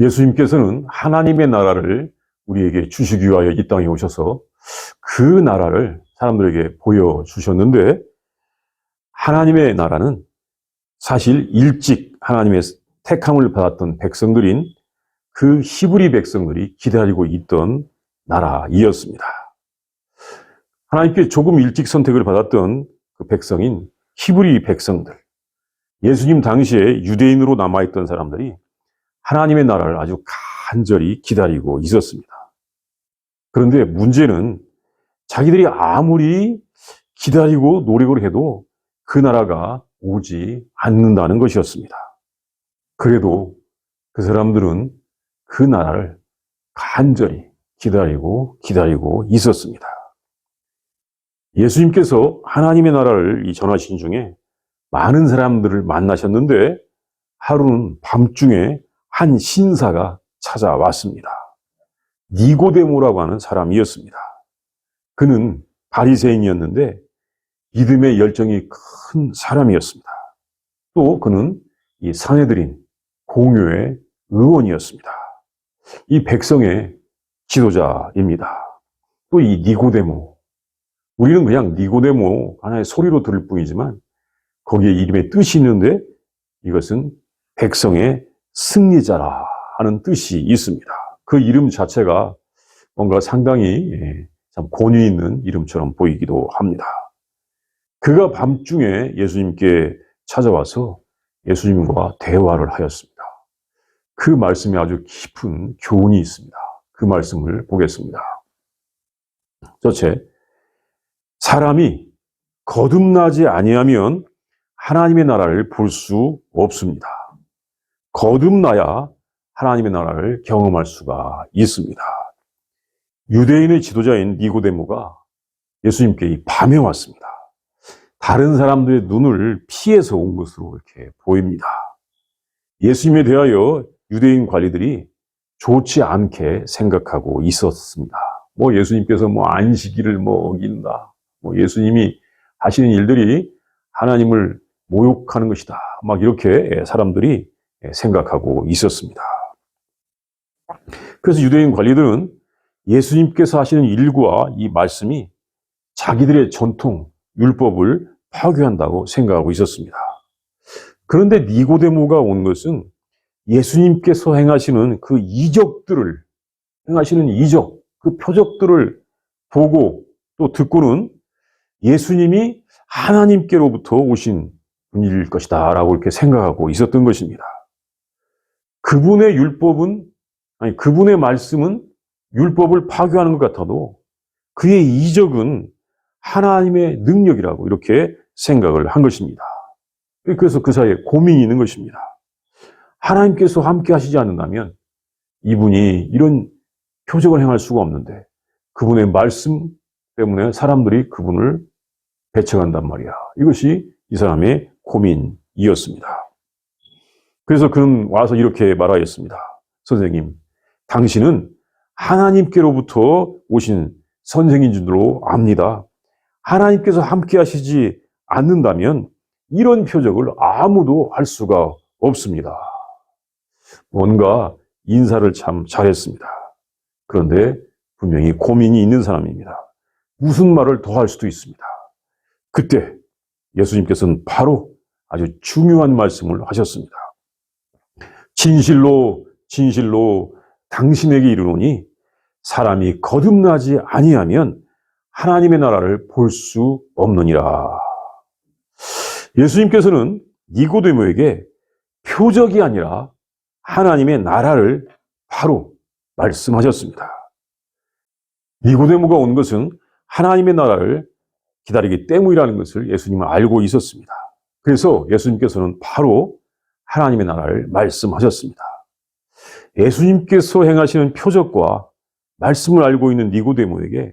예수님께서는 하나님의 나라를 우리에게 주시기 위하여 이 땅에 오셔서 그 나라를 사람들에게 보여주셨는데 하나님의 나라는 사실 일찍 하나님의 택함을 받았던 백성들인 그 히브리 백성들이 기다리고 있던 나라이었습니다. 하나님께 조금 일찍 선택을 받았던 그 백성인 히브리 백성들, 예수님 당시에 유대인으로 남아있던 사람들이 하나님의 나라를 아주 간절히 기다리고 있었습니다. 그런데 문제는 자기들이 아무리 기다리고 노력을 해도 그 나라가 오지 않는다는 것이었습니다. 그래도 그 사람들은 그 나라를 간절히 기다리고 기다리고 있었습니다. 예수님께서 하나님의 나라를 전하신 중에 많은 사람들을 만나셨는데 하루는 밤중에 한 신사가 찾아왔습니다. 니고데모라고 하는 사람이었습니다. 그는 바리새인이었는데 믿음의 열정이 큰 사람이었습니다. 또 그는 이 사내들인 공교의 의원이었습니다. 이 백성의 지도자입니다. 또 이 니고데모. 우리는 그냥 니고데모 하나의 소리로 들을 뿐이지만 거기에 이름의 뜻이 있는데 이것은 백성의 승리자라 하는 뜻이 있습니다. 그 이름 자체가 뭔가 상당히 예, 참 권위 있는 이름처럼 보이기도 합니다. 그가 밤중에 예수님께 찾아와서 예수님과 대화를 하였습니다. 그 말씀에 아주 깊은 교훈이 있습니다. 그 말씀을 보겠습니다. 첫째, 사람이 거듭나지 아니하면 하나님의 나라를 볼 수 없습니다. 거듭나야 하나님의 나라를 경험할 수가 있습니다. 유대인의 지도자인 니고데모가 예수님께 이 밤에 왔습니다. 다른 사람들의 눈을 피해서 온 것으로 이렇게 보입니다. 예수님에 대하여 유대인 관리들이 좋지 않게 생각하고 있었습니다. 뭐 예수님께서 뭐 안식일을 뭐 어긴다. 뭐 예수님이 하시는 일들이 하나님을 모욕하는 것이다. 막 이렇게 사람들이 생각하고 있었습니다. 그래서 유대인 관리들은 예수님께서 하시는 일과 이 말씀이 자기들의 전통, 율법을 파괴한다고 생각하고 있었습니다. 그런데 니고데모가 온 것은 예수님께서 행하시는 그 이적들을, 행하시는 이적, 그 표적들을 보고 또 듣고는 예수님이 하나님께로부터 오신 분일 것이다 라고 이렇게 생각하고 있었던 것입니다. 그분의 율법은, 아니, 그분의 말씀은 율법을 파괴하는 것 같아도 그의 이적은 하나님의 능력이라고 이렇게 생각을 한 것입니다. 그래서 그 사이에 고민이 있는 것입니다. 하나님께서 함께 하시지 않는다면 이분이 이런 표적을 행할 수가 없는데 그분의 말씀 때문에 사람들이 그분을 배척한단 말이야. 이것이 이 사람의 고민이었습니다. 그래서 그는 와서 이렇게 말하였습니다. 선생님, 당신은 하나님께로부터 오신 선생인 줄로 압니다. 하나님께서 함께 하시지 않는다면 이런 표적을 아무도 할 수가 없습니다. 뭔가 인사를 참 잘했습니다. 그런데 분명히 고민이 있는 사람입니다. 무슨 말을 더 할 수도 있습니다. 그때 예수님께서는 바로 아주 중요한 말씀을 하셨습니다. 진실로 진실로 당신에게 이르노니 사람이 거듭나지 아니하면 하나님의 나라를 볼 수 없느니라. 예수님께서는 니고데모에게 표적이 아니라 하나님의 나라를 바로 말씀하셨습니다. 니고데모가 온 것은 하나님의 나라를 기다리기 때문이라는 것을 예수님은 알고 있었습니다. 그래서 예수님께서는 바로 하나님의 나라를 말씀하셨습니다. 예수님께서 행하시는 표적과 말씀을 알고 있는 니고데모에게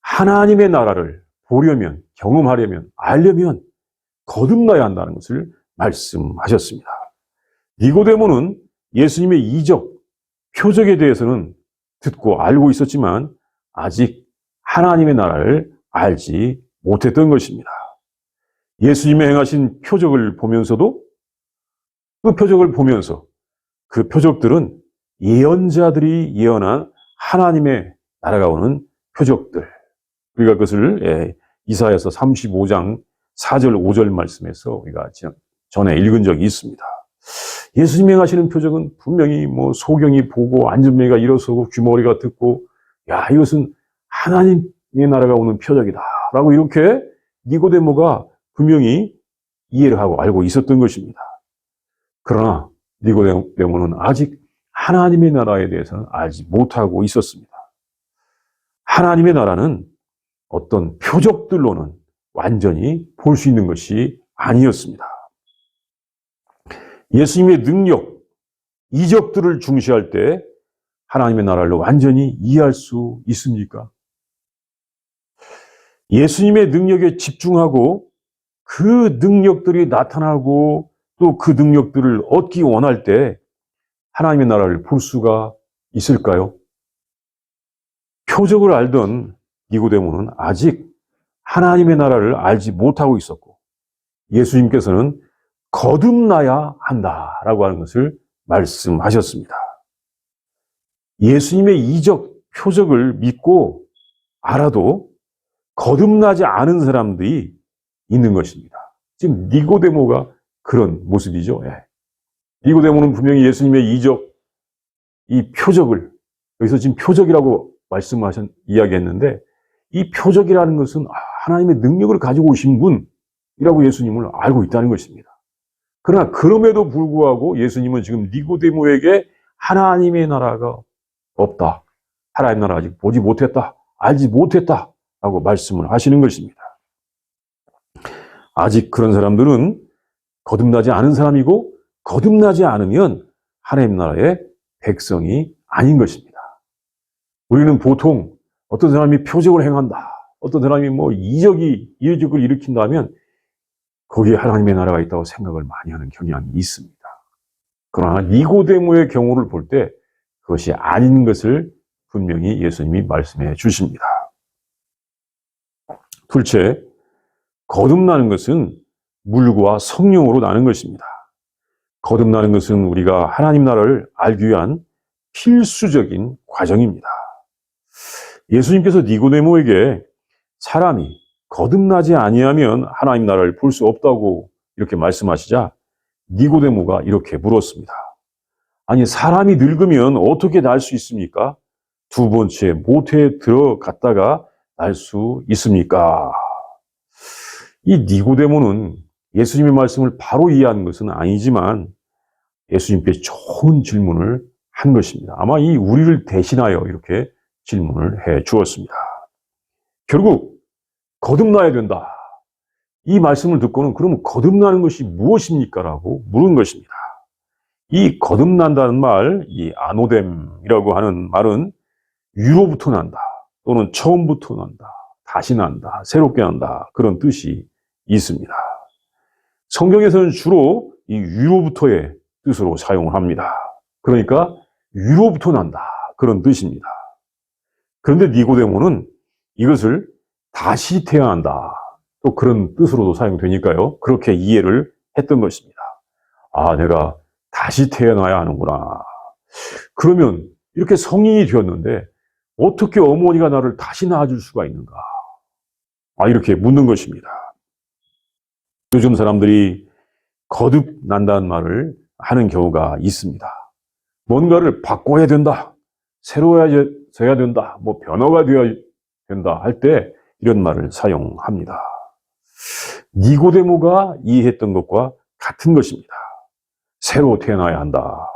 하나님의 나라를 보려면, 경험하려면, 알려면 거듭나야 한다는 것을 말씀하셨습니다. 니고데모는 예수님의 이적, 표적에 대해서는 듣고 알고 있었지만 아직 하나님의 나라를 알지 못했던 것입니다. 예수님의 행하신 표적을 보면서도 그 표적을 보면서 그 표적들은 예언자들이 예언한 하나님의 나라가 오는 표적들. 우리가 그것을 예, 이사야서 35장 4절 5절 말씀에서 우리가 전에 읽은 적이 있습니다. 예수님이 행하시는 표적은 분명히 뭐 소경이 보고 안전매가 일어서고 귀머리가 듣고 야 이것은 하나님의 나라가 오는 표적이다 라고 이렇게 니고데모가 분명히 이해를 하고 알고 있었던 것입니다. 그러나 니고데모는 아직 하나님의 나라에 대해서는 알지 못하고 있었습니다. 하나님의 나라는 어떤 표적들로는 완전히 볼 수 있는 것이 아니었습니다. 예수님의 능력, 이적들을 중시할 때 하나님의 나라를 완전히 이해할 수 있습니까? 예수님의 능력에 집중하고 그 능력들이 나타나고 또 그 능력들을 얻기 원할 때 하나님의 나라를 볼 수가 있을까요? 표적을 알던 니고데모는 아직 하나님의 나라를 알지 못하고 있었고 예수님께서는 거듭나야 한다라고 하는 것을 말씀하셨습니다. 예수님의 이적, 표적을 믿고 알아도 거듭나지 않은 사람들이 있는 것입니다. 지금 니고데모가 그런 모습이죠. 예. 니고데모는 분명히 예수님의 이적, 이 표적을 여기서 지금 표적이라고 말씀하신 이야기했는데 이 표적이라는 것은 아, 하나님의 능력을 가지고 오신 분이라고 예수님을 알고 있다는 것입니다. 그러나 그럼에도 불구하고 예수님은 지금 니고데모에게 하나님의 나라가 없다. 하나님의 나라 아직 보지 못했다. 알지 못했다. 라고 말씀을 하시는 것입니다. 아직 그런 사람들은 거듭나지 않은 사람이고 거듭나지 않으면 하나님 나라의 백성이 아닌 것입니다. 우리는 보통 어떤 사람이 표적을 행한다. 어떤 사람이 뭐 이적이 이적을 일으킨다면 거기에 하나님의 나라가 있다고 생각을 많이 하는 경향이 있습니다. 그러나 니고데모의 경우를 볼 때 그것이 아닌 것을 분명히 예수님이 말씀해 주십니다. 둘째, 거듭나는 것은 물과 성령으로 나는 것입니다. 거듭나는 것은 우리가 하나님 나라를 알기 위한 필수적인 과정입니다. 예수님께서 니고데모에게 사람이 거듭나지 아니하면 하나님 나라를 볼 수 없다고 이렇게 말씀하시자 니고데모가 이렇게 물었습니다. 아니 사람이 늙으면 어떻게 날 수 있습니까? 두 번째 모태에 들어갔다가 날 수 있습니까? 이 니고데모는 예수님의 말씀을 바로 이해한 것은 아니지만 예수님께 좋은 질문을 한 것입니다. 아마 이 우리를 대신하여 이렇게 질문을 해 주었습니다. 결국 거듭나야 된다. 이 말씀을 듣고는 그러면 거듭나는 것이 무엇입니까? 라고 물은 것입니다. 이 거듭난다는 말, 이 아노뎀이라고 하는 말은 위로부터 난다. 또는 처음부터 난다. 다시 난다. 새롭게 난다. 그런 뜻이 있습니다. 성경에서는 주로 이 위로부터의 뜻으로 사용을 합니다. 그러니까 위로부터 난다. 그런 뜻입니다. 그런데 니고데모는 이것을 다시 태어난다. 또 그런 뜻으로도 사용되니까요. 그렇게 이해를 했던 것입니다. 아, 내가 다시 태어나야 하는구나. 그러면 이렇게 성인이 되었는데 어떻게 어머니가 나를 다시 낳아줄 수가 있는가? 아, 이렇게 묻는 것입니다. 요즘 사람들이 거듭난다는 말을 하는 경우가 있습니다. 뭔가를 바꿔야 된다. 새로워져야 된다. 뭐 변화가 되어야 된다. 할 때 이런 말을 사용합니다. 니고데모가 이해했던 것과 같은 것입니다. 새로 태어나야 한다.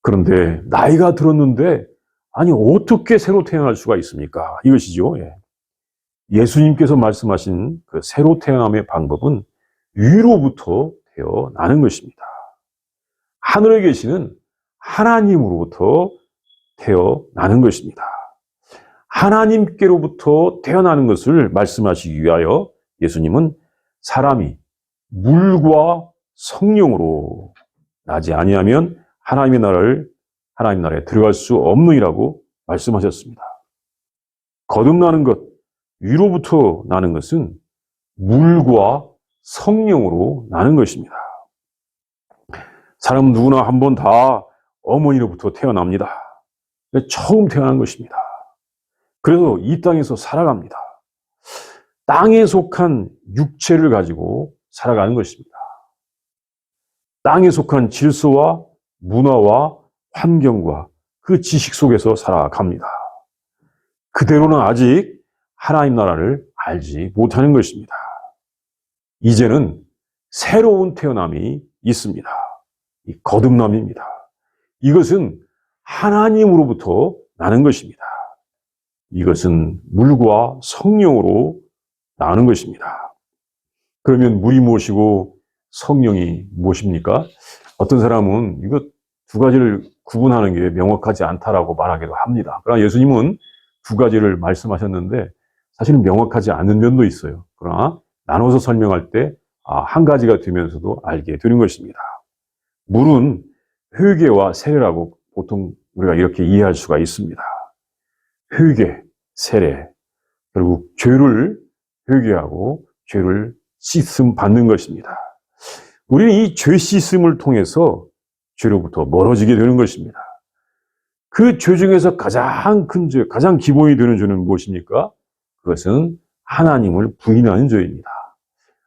그런데 나이가 들었는데 아니 어떻게 새로 태어날 수가 있습니까? 이것이죠. 예. 예수님께서 말씀하신 그 새로 태어남의 방법은 위로부터 태어나는 것입니다. 하늘에 계시는 하나님으로부터 태어나는 것입니다. 하나님께로부터 태어나는 것을 말씀하시기 위하여 예수님은 사람이 물과 성령으로 나지 아니하면 하나님의 나라를 하나님 나라에 들어갈 수 없느니라고 말씀하셨습니다. 거듭나는 것, 위로부터 나는 것은 물과 성령으로 나는 것입니다. 사람은 누구나 한 번 다 어머니로부터 태어납니다. 처음 태어난 것입니다. 그래서 이 땅에서 살아갑니다. 땅에 속한 육체를 가지고 살아가는 것입니다. 땅에 속한 질서와 문화와 환경과 그 지식 속에서 살아갑니다. 그대로는 아직 하나님 나라를 알지 못하는 것입니다. 이제는 새로운 태어남이 있습니다. 이 거듭남입니다. 이것은 하나님으로부터 나는 것입니다. 이것은 물과 성령으로 나는 것입니다. 그러면 물이 무엇이고 성령이 무엇입니까? 어떤 사람은 이거 두 가지를 구분하는 게 명확하지 않다라고 말하기도 합니다. 그러나 예수님은 두 가지를 말씀하셨는데 사실은 명확하지 않은 면도 있어요. 그러나 나눠서 설명할 때 아, 한 가지가 되면서도 알게 되는 것입니다. 물은 회개와 세례라고 보통 우리가 이렇게 이해할 수가 있습니다. 회개, 세례, 결국 죄를 회개하고 죄를 씻음 받는 것입니다. 우리는 이 죄 씻음을 통해서 죄로부터 멀어지게 되는 것입니다. 그 죄 중에서 가장 큰 죄, 가장 기본이 되는 죄는 무엇입니까? 그것은 하나님을 부인하는 죄입니다.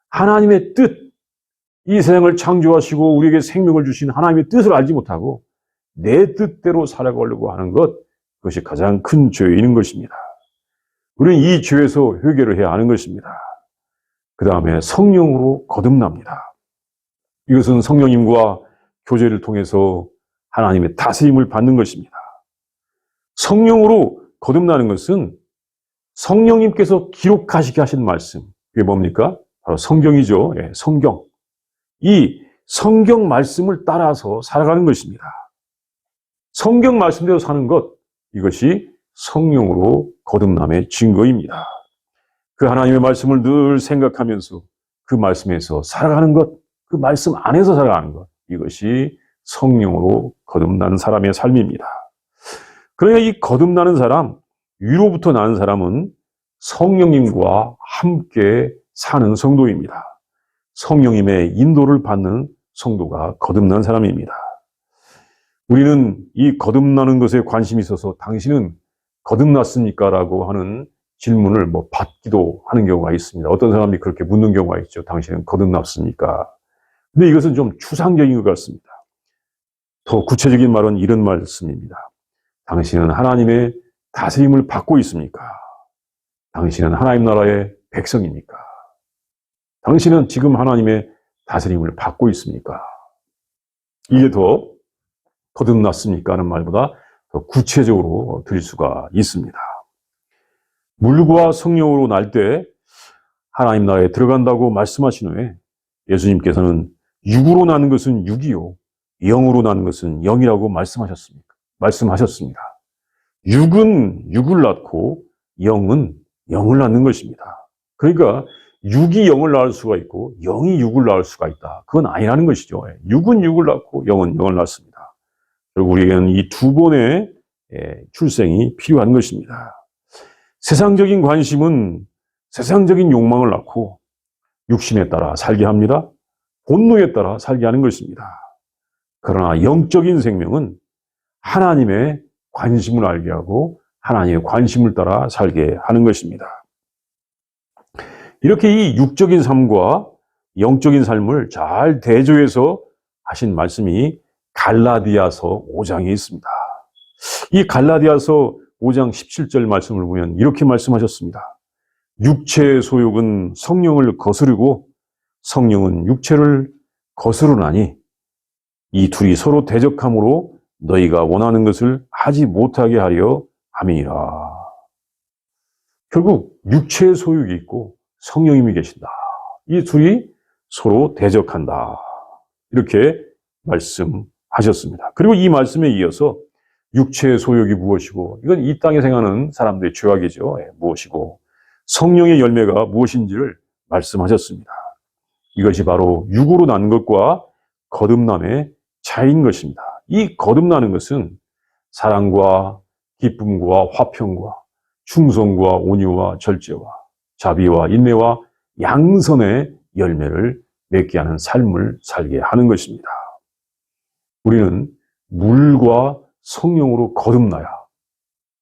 하나님의 뜻, 이 세상을 창조하시고 우리에게 생명을 주신 하나님의 뜻을 알지 못하고 내 뜻대로 살아가려고 하는 것, 그것이 가장 큰 죄인 것입니다. 우리는 이 죄에서 회개를 해야 하는 것입니다. 그 다음에 성령으로 거듭납니다. 이것은 성령님과 교제를 통해서 하나님의 다스림을 받는 것입니다. 성령으로 거듭나는 것은 성령님께서 기록하시게 하신 말씀. 그게 뭡니까? 바로 성경이죠. 예, 성경. 이 성경 말씀을 따라서 살아가는 것입니다. 성경 말씀대로 사는 것, 이것이 성령으로 거듭남의 증거입니다. 그 하나님의 말씀을 늘 생각하면서 그 말씀에서 살아가는 것, 그 말씀 안에서 살아가는 것, 이것이 성령으로 거듭나는 사람의 삶입니다. 그러나 이 거듭나는 사람, 위로부터 나는 사람은 성령님과 함께 사는 성도입니다. 성령님의 인도를 받는 성도가 거듭난 사람입니다. 우리는 이 거듭나는 것에 관심이 있어서 당신은 거듭났습니까? 라고 하는 질문을 뭐 받기도 하는 경우가 있습니다. 어떤 사람이 그렇게 묻는 경우가 있죠. 당신은 거듭났습니까? 근데 이것은 좀 추상적인 것 같습니다. 더 구체적인 말은 이런 말씀입니다. 당신은 하나님의 다스림을 받고 있습니까? 당신은 하나님 나라의 백성입니까? 당신은 지금 하나님의 다스림을 받고 있습니까? 이게 더 거듭났습니까? 하는 말보다 더 구체적으로 드릴 수가 있습니다. 물과 성령으로 날 때 하나님 나라에 들어간다고 말씀하신 후에 예수님께서는 육으로 나는 것은 육이요, 영으로 나는 것은 영이라고 말씀하셨습니다. 말씀하셨습니다. 육은 육을 낳고 영은 영을 낳는 것입니다. 그러니까 육이 영을 낳을 수가 있고 영이 육을 낳을 수가 있다. 그건 아니라는 것이죠. 육은 육을 낳고 영은 영을 낳습니다. 그리고 우리에게는 이 두 번의 예, 출생이 필요한 것입니다. 세상적인 관심은 세상적인 욕망을 낳고 육신에 따라 살게 합니다. 본능에 따라 살게 하는 것입니다. 그러나 영적인 생명은 하나님의 관심을 알게 하고 하나님의 관심을 따라 살게 하는 것입니다. 이렇게 이 육적인 삶과 영적인 삶을 잘 대조해서 하신 말씀이 갈라디아서 5장에 있습니다. 이 갈라디아서 5장 17절 말씀을 보면 이렇게 말씀하셨습니다. 육체의 소욕은 성령을 거스르고 성령은 육체를 거스르나니 이 둘이 서로 대적함으로 너희가 원하는 것을 하지 못하게 하려 함이니라. 결국 육체의 소욕이 있고 성령님이 계신다. 이 둘이 서로 대적한다. 이렇게 말씀하셨습니다. 그리고 이 말씀에 이어서 육체의 소욕이 무엇이고 이건 이 땅에 생하는 사람들의 죄악이죠. 예, 무엇이고 성령의 열매가 무엇인지를 말씀하셨습니다. 이것이 바로 육으로 난 것과 거듭남의 차이인 것입니다. 이 거듭나는 것은 사랑과 기쁨과 화평과 충성과 온유와 절제와 자비와 인내와 양선의 열매를 맺게 하는 삶을 살게 하는 것입니다. 우리는 물과 성령으로 거듭나야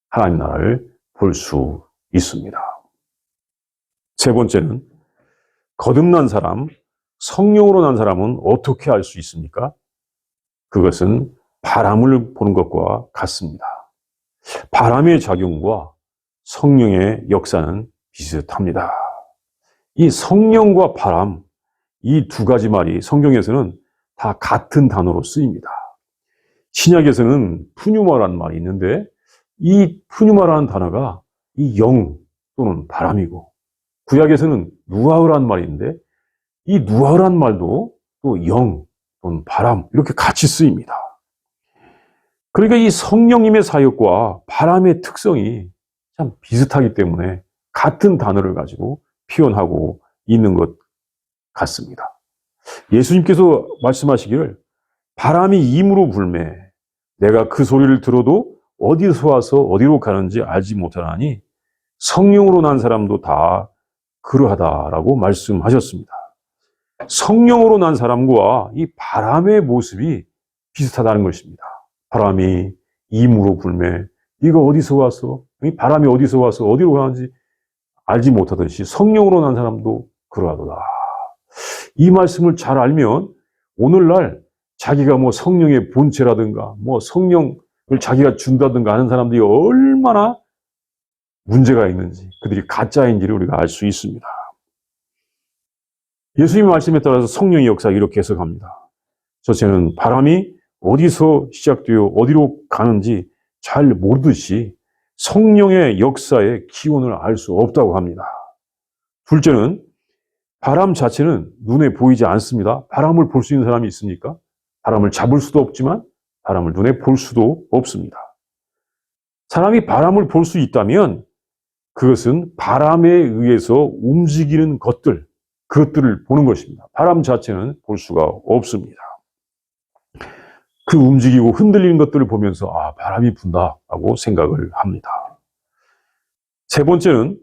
하나님 나라를 볼 수 있습니다. 세 번째는 거듭난 사람, 성령으로 난 사람은 어떻게 알 수 있습니까? 그것은 바람을 보는 것과 같습니다. 바람의 작용과 성령의 역사는 비슷합니다. 이 성령과 바람, 이 두 가지 말이 성경에서는 다 같은 단어로 쓰입니다. 신약에서는 푸뉴마라는 말이 있는데 이 푸뉴마라는 단어가 이 영 또는 바람이고 구약에서는 누아흐라는 있는데 이 누아흐라는 말도 또 영 또는 바람 이렇게 같이 쓰입니다. 그러니까 이 성령님의 사역과 바람의 특성이 참 비슷하기 때문에 같은 단어를 가지고 표현하고 있는 것 같습니다. 예수님께서 말씀하시기를 바람이 임으로 불매 내가 그 소리를 들어도 어디서 와서 어디로 가는지 알지 못하나니 성령으로 난 사람도 다 그러하다라고 말씀하셨습니다. 성령으로 난 사람과 이 바람의 모습이 비슷하다는 것입니다. 바람이 임으로 불매 네가 어디서 와서 이 바람이 어디서 와서 어디로 가는지 알지 못하듯이 성령으로 난 사람도 그러하도다. 이 말씀을 잘 알면 오늘날 자기가 뭐 성령의 본체라든가 뭐 성령을 자기가 준다든가 하는 사람들이 얼마나 문제가 있는지 그들이 가짜인지를 우리가 알 수 있습니다. 예수님의 말씀에 따라서 성령의 역사 이렇게 해석합니다. 첫째는 바람이 어디서 시작되어 어디로 가는지 잘 모르듯이 성령의 역사의 기원을 알 수 없다고 합니다. 둘째는 바람 자체는 눈에 보이지 않습니다. 바람을 볼 수 있는 사람이 있습니까? 바람을 잡을 수도 없지만 바람을 눈에 볼 수도 없습니다. 사람이 바람을 볼 수 있다면 그것은 바람에 의해서 움직이는 것들, 그것들을 보는 것입니다. 바람 자체는 볼 수가 없습니다. 그 움직이고 흔들리는 것들을 보면서 아, 바람이 분다라고 생각을 합니다. 세 번째는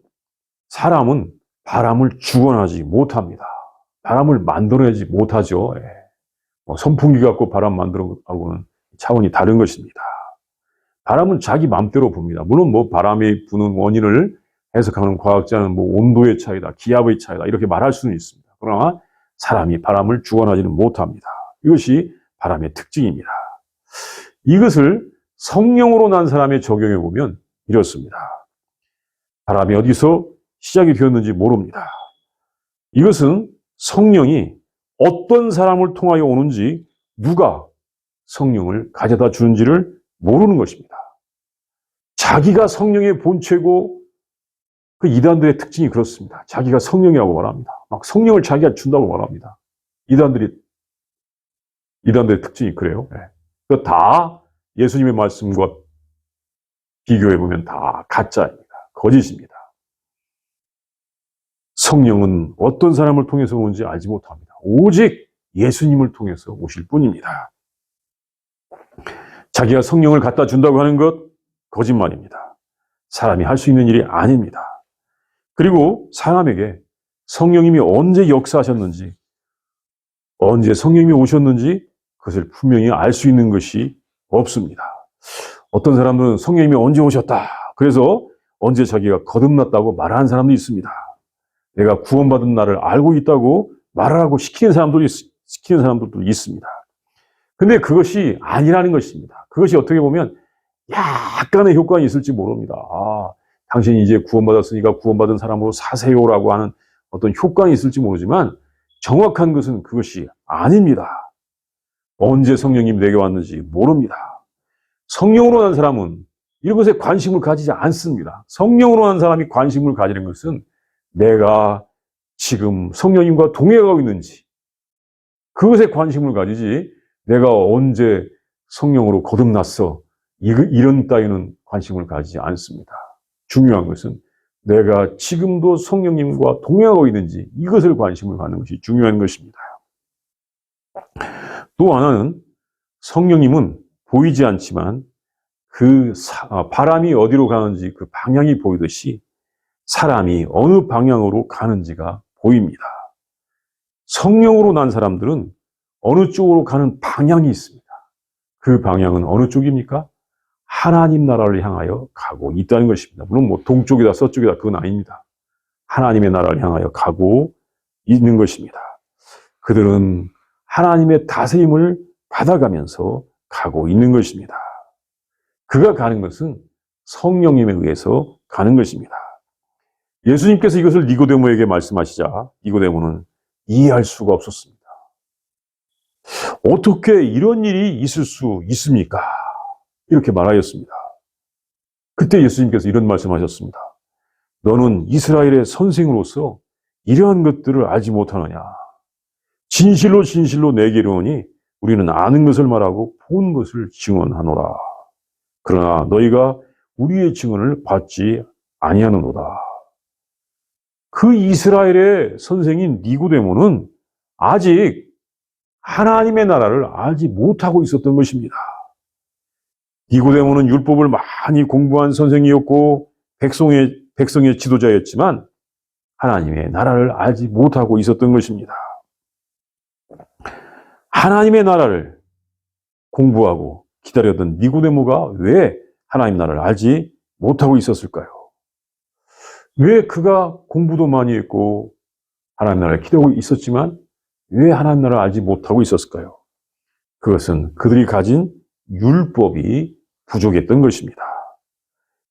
사람은 바람을 주관하지 못합니다. 바람을 만들어내지 못하죠. 예. 뭐 선풍기 갖고 바람 만들어하고는 차원이 다른 것입니다. 바람은 자기 마음대로 붑니다. 물론 뭐 바람이 부는 원인을 해석하는 과학자는 뭐 온도의 차이다, 기압의 차이다 이렇게 말할 수는 있습니다. 그러나 사람이 바람을 주관하지는 못합니다. 이것이 바람의 특징입니다. 이것을 성령으로 난 사람의 적용해 보면 이렇습니다. 바람이 어디서 시작이 되었는지 모릅니다. 이것은 성령이 어떤 사람을 통하여 오는지 누가 성령을 가져다 주는지를 모르는 것입니다. 자기가 성령의 본체고 그 이단들의 특징이 그렇습니다. 자기가 성령이라고 말합니다. 막 성령을 자기가 준다고 말합니다. 이단들이 이단들의 특징이 그래요. 네. 다 예수님의 말씀과 비교해 보면 다 가짜입니다. 거짓입니다. 성령은 어떤 사람을 통해서 오는지 알지 못합니다. 오직 예수님을 통해서 오실 뿐입니다. 자기가 성령을 갖다 준다고 하는 것 거짓말입니다. 사람이 할 수 있는 일이 아닙니다. 그리고 사람에게 성령님이 언제 역사하셨는지, 언제 성령님이 오셨는지 그것을 분명히 알 수 있는 것이 없습니다. 어떤 사람들은 성령님이 언제 오셨다. 그래서 언제 자기가 거듭났다고 말하는 사람도 있습니다. 내가 구원받은 날을 알고 있다고 말하라고 시키는 사람들이, 시키는 사람들도 있습니다. 근데 그것이 아니라는 것입니다. 그것이 어떻게 보면 약간의 효과가 있을지 모릅니다. 아, 당신이 이제 구원받았으니까 구원받은 사람으로 사세요라고 하는 어떤 효과가 있을지 모르지만 정확한 것은 그것이 아닙니다. 언제 성령님 내게 왔는지 모릅니다. 성령으로 난 사람은 이것에 관심을 가지지 않습니다. 성령으로 난 사람이 관심을 가지는 것은 내가 지금 성령님과 동행하고 있는지 그것에 관심을 가지지 내가 언제 성령으로 거듭났어 이런 따위는 관심을 가지지 않습니다. 중요한 것은 내가 지금도 성령님과 동행하고 있는지 이것을 관심을 갖는 것이 중요한 것입니다. 또 하나는 성령님은 보이지 않지만 그 아, 바람이 어디로 가는지 그 방향이 보이듯이 사람이 어느 방향으로 가는지가 보입니다. 성령으로 난 사람들은 어느 쪽으로 가는 방향이 있습니다. 그 방향은 어느 쪽입니까? 하나님 나라를 향하여 가고 있다는 것입니다. 물론 뭐 동쪽이다 서쪽이다 그건 아닙니다. 하나님의 나라를 향하여 가고 있는 것입니다. 그들은 하나님의 다스림을 받아가면서 가고 있는 것입니다. 그가 가는 것은 성령님에 의해서 가는 것입니다. 예수님께서 이것을 니고데모에게 말씀하시자 니고데모는 이해할 수가 없었습니다. 어떻게 이런 일이 있을 수 있습니까? 이렇게 말하였습니다. 그때 예수님께서 이런 말씀하셨습니다. 너는 이스라엘의 선생으로서 이러한 것들을 알지 못하느냐? 진실로 진실로 내게 이르노니 우리는 아는 것을 말하고 본 것을 증언하노라. 그러나 너희가 우리의 증언을 받지 아니하는도다. 그 이스라엘의 선생인 니고데모는 아직 하나님의 나라를 알지 못하고 있었던 것입니다. 니고데모는 율법을 많이 공부한 선생이었고 백성의 백성의 지도자였지만 하나님의 나라를 알지 못하고 있었던 것입니다. 하나님의 나라를 공부하고 기다렸던 니고데모가 왜 하나님 나라를 알지 못하고 있었을까요? 왜 그가 공부도 많이 했고 하나님 나라를 기다리고 있었지만 왜 하나님 나라를 알지 못하고 있었을까요? 그것은 그들이 가진 율법이 부족했던 것입니다.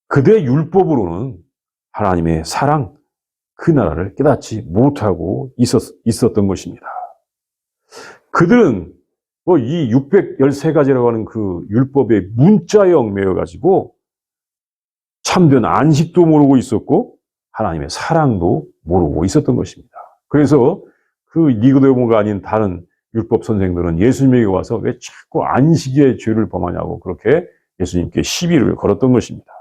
그들의 율법으로는 하나님의 사랑, 그 나라를 깨닫지 못하고 있었, 있었던 것입니다. 그들은 뭐 이 613가지라고 하는 그 율법의 문자형 매여가지고 참된 안식도 모르고 있었고 하나님의 사랑도 모르고 있었던 것입니다. 그래서 그 니고데모가 아닌 다른 율법 선생들은 예수님에게 와서 왜 자꾸 안식의 죄를 범하냐고 그렇게 예수님께 시비를 걸었던 것입니다.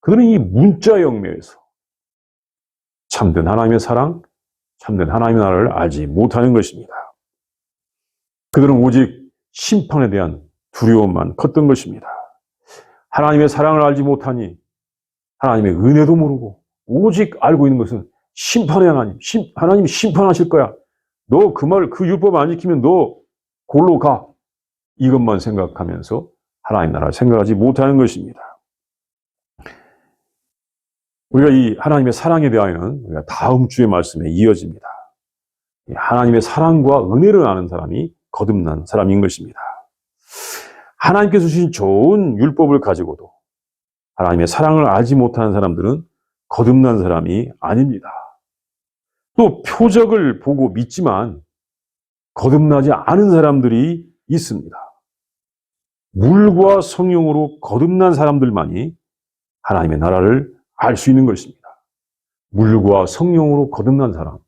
그들은 이 문자 영매에서 참된 하나님의 사랑, 참된 하나님의 나라를 알지 못하는 것입니다. 그들은 오직 심판에 대한 두려움만 컸던 것입니다. 하나님의 사랑을 알지 못하니 하나님의 은혜도 모르고 오직 알고 있는 것은 심판의 하나님, 심, 하나님이 심판하실 거야. 너 그 말, 그 율법 안 지키면 너 골로 가. 이것만 생각하면서 하나님 나라를 생각하지 못하는 것입니다. 우리가 이 하나님의 사랑에 대하여는 우리가 다음 주의 말씀에 이어집니다. 하나님의 사랑과 은혜를 아는 사람이 거듭난 사람인 것입니다. 하나님께서 주신 좋은 율법을 가지고도 하나님의 사랑을 알지 못하는 사람들은 거듭난 사람이 아닙니다. 또 표적을 보고 믿지만 거듭나지 않은 사람들이 있습니다. 물과 성령으로 거듭난 사람들만이 하나님의 나라를 알 수 있는 것입니다. 물과 성령으로 거듭난 사람,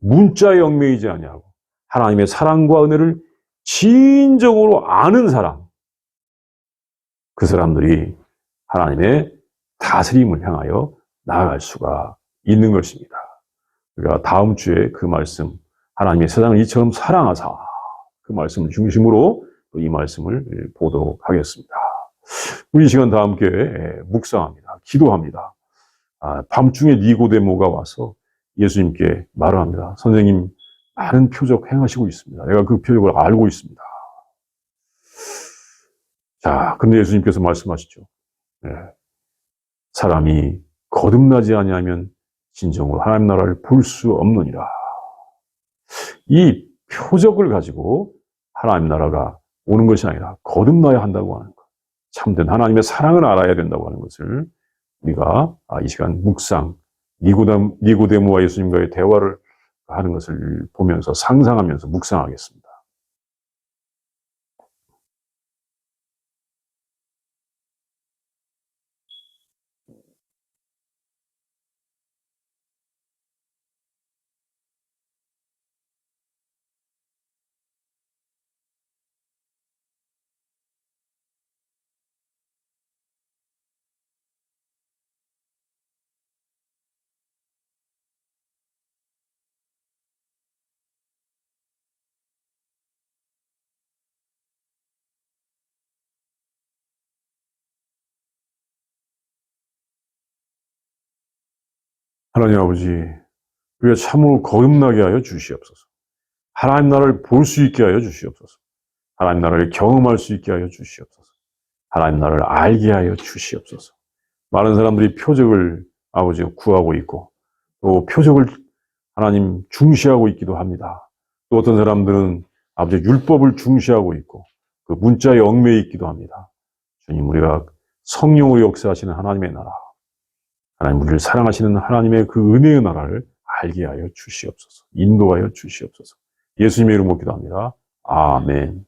문자의 영매이지 아니하고 하나님의 사랑과 은혜를 진정으로 아는 사람, 그 사람들이 하나님의 다스림을 향하여 나아갈 수가 있는 것입니다. 우리가 다음 주에 그 말씀, 하나님의 세상을 이처럼 사랑하사 그 말씀을 중심으로 이 말씀을 보도록 하겠습니다. 우리 시간 다 함께 묵상합니다. 기도합니다. 아, 밤중에 니고데모가 와서 예수님께 말을 합니다. 선생님, 많은 표적 행하시고 있습니다. 내가 그 표적을 알고 있습니다. 자, 근데 예수님께서 말씀하시죠. 네. 사람이 거듭나지 아니하면 진정으로 하나님 나라를 볼 수 없느니라. 이 표적을 가지고 하나님 나라가 오는 것이 아니라 거듭나야 한다고 하는 것. 참된 하나님의 사랑을 알아야 된다고 하는 것을 우리가 아, 이 시간 묵상, 니고데모와 예수님과의 대화를 하는 것을 보면서 상상하면서 묵상하겠습니다. 하나님 아버지, 우리가 참으로 거듭나게 하여 주시옵소서. 하나님 나라를 볼 수 있게 하여 주시옵소서. 하나님 나라를 경험할 수 있게 하여 주시옵소서. 하나님 나라를 알게 하여 주시옵소서. 많은 사람들이 표적을 아버지 구하고 있고 또 표적을 하나님 중시하고 있기도 합니다. 또 어떤 사람들은 아버지 율법을 중시하고 있고 그 문자에 얽매여 있기도 합니다. 주님 우리가 성령으로 역사하시는 하나님의 나라 하나님 우리를 사랑하시는 하나님의 그 은혜의 나라를 알게 하여 주시옵소서. 인도하여 주시옵소서. 예수님의 이름으로 기도합니다. 아멘.